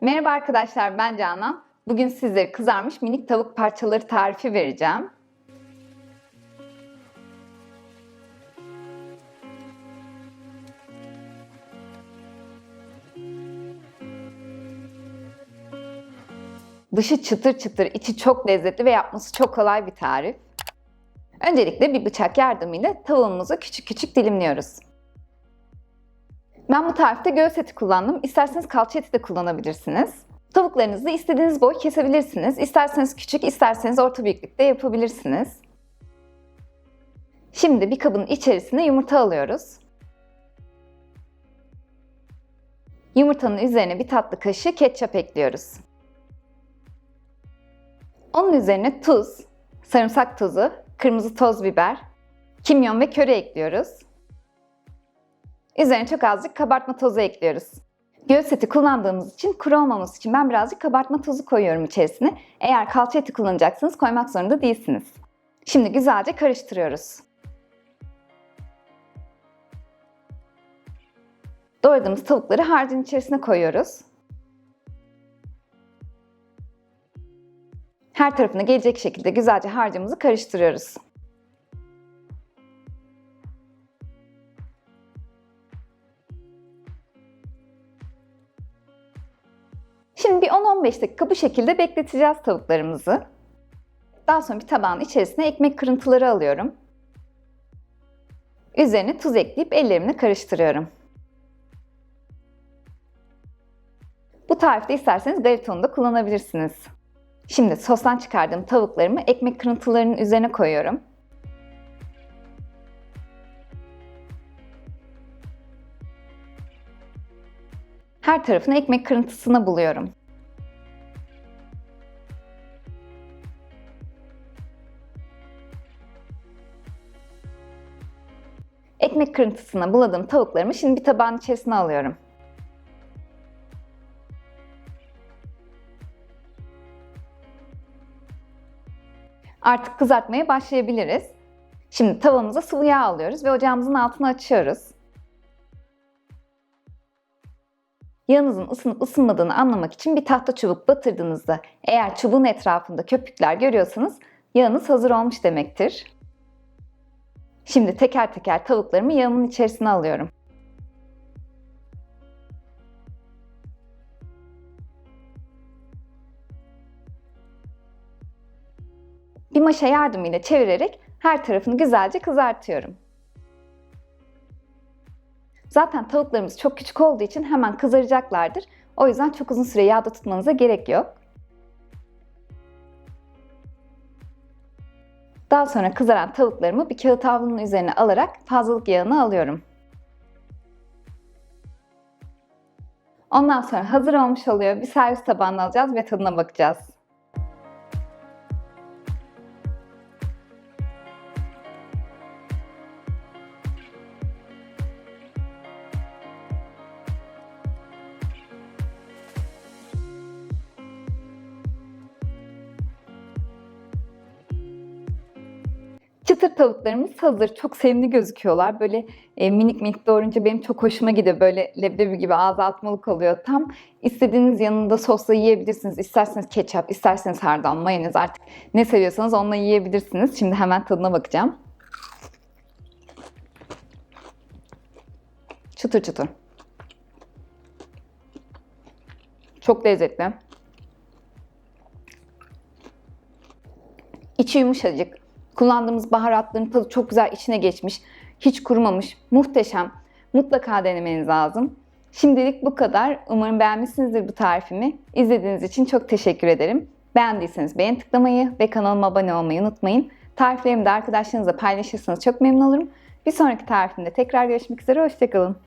Merhaba arkadaşlar ben Canan. Bugün sizlere kızarmış minik tavuk parçaları tarifi vereceğim. Dışı çıtır çıtır, içi çok lezzetli ve yapması çok kolay bir tarif. Öncelikle bir bıçak yardımıyla tavuğumuzu küçük küçük dilimliyoruz. Ben bu tarifte göğüs eti kullandım. İsterseniz kalça eti de kullanabilirsiniz. Tavuklarınızı istediğiniz boy kesebilirsiniz. İsterseniz küçük, isterseniz orta büyüklükte yapabilirsiniz. Şimdi bir kabın içerisine yumurta alıyoruz. Yumurtanın üzerine bir tatlı kaşığı ketçap ekliyoruz. Onun üzerine tuz, sarımsak tozu, kırmızı toz biber, kimyon ve köri ekliyoruz. Üzerine çok azıcık kabartma tozu ekliyoruz. Göğüs eti kullandığımız için kuru olmaması için ben birazcık kabartma tozu koyuyorum içerisine. Eğer kalça eti kullanacaksınız koymak zorunda değilsiniz. Şimdi güzelce karıştırıyoruz. Doğradığımız tavukları harcın içerisine koyuyoruz. Her tarafına gelecek şekilde güzelce harcımızı karıştırıyoruz. Bir 10-15 dakika bu şekilde bekleteceğiz tavuklarımızı. Daha sonra bir tabağın içerisine ekmek kırıntıları alıyorum. Üzerine tuz ekleyip ellerimle karıştırıyorum. Bu tarifte isterseniz galetonu da kullanabilirsiniz. Şimdi sostan çıkardığım tavuklarımı ekmek kırıntılarının üzerine koyuyorum. Her tarafını ekmek kırıntısına buluyorum. Ekmek kırıntısına buladığım tavuklarımı şimdi bir tabağın içerisine alıyorum. Artık kızartmaya başlayabiliriz. Şimdi tavamıza sıvı yağ alıyoruz ve ocağımızın altını açıyoruz. Yağınızın ısınıp ısınmadığını anlamak için bir tahta çubuk batırdığınızda eğer çubuğun etrafında köpükler görüyorsanız yağınız hazır olmuş demektir. Şimdi teker teker tavuklarımı yağımın içerisine alıyorum. Bir maşa yardımıyla çevirerek her tarafını güzelce kızartıyorum. Zaten tavuklarımız çok küçük olduğu için hemen kızaracaklardır. O yüzden çok uzun süre yağda tutmanıza gerek yok. Daha sonra kızaran tavuklarımı bir kağıt havlunun üzerine alarak fazlalık yağını alıyorum. Ondan sonra hazır olmuş oluyor. Bir servis tabağına alacağız ve tadına bakacağız. Çıtır tavuklarımız hazır. Çok sevimli gözüküyorlar. Böyle e, minik minik doğrayınca benim çok hoşuma gidiyor. Böyle leblebi gibi ağza atmalık oluyor. Tam istediğiniz yanında sosla yiyebilirsiniz. İsterseniz ketçap, isterseniz hardal, mayonez artık ne seviyorsanız onunla yiyebilirsiniz. Şimdi hemen tadına bakacağım. Çıtır çıtır. Çok lezzetli. İçi yumuşacık. Kullandığımız baharatların tadı çok güzel içine geçmiş. Hiç kurumamış. Muhteşem. Mutlaka denemeniz lazım. Şimdilik bu kadar. Umarım beğenmişsinizdir bu tarifimi. İzlediğiniz için çok teşekkür ederim. Beğendiyseniz beğen tıklamayı ve kanalıma abone olmayı unutmayın. Tariflerimi de arkadaşlarınızla paylaşırsanız çok memnun olurum. Bir sonraki tarifimde tekrar görüşmek üzere. Hoşçakalın.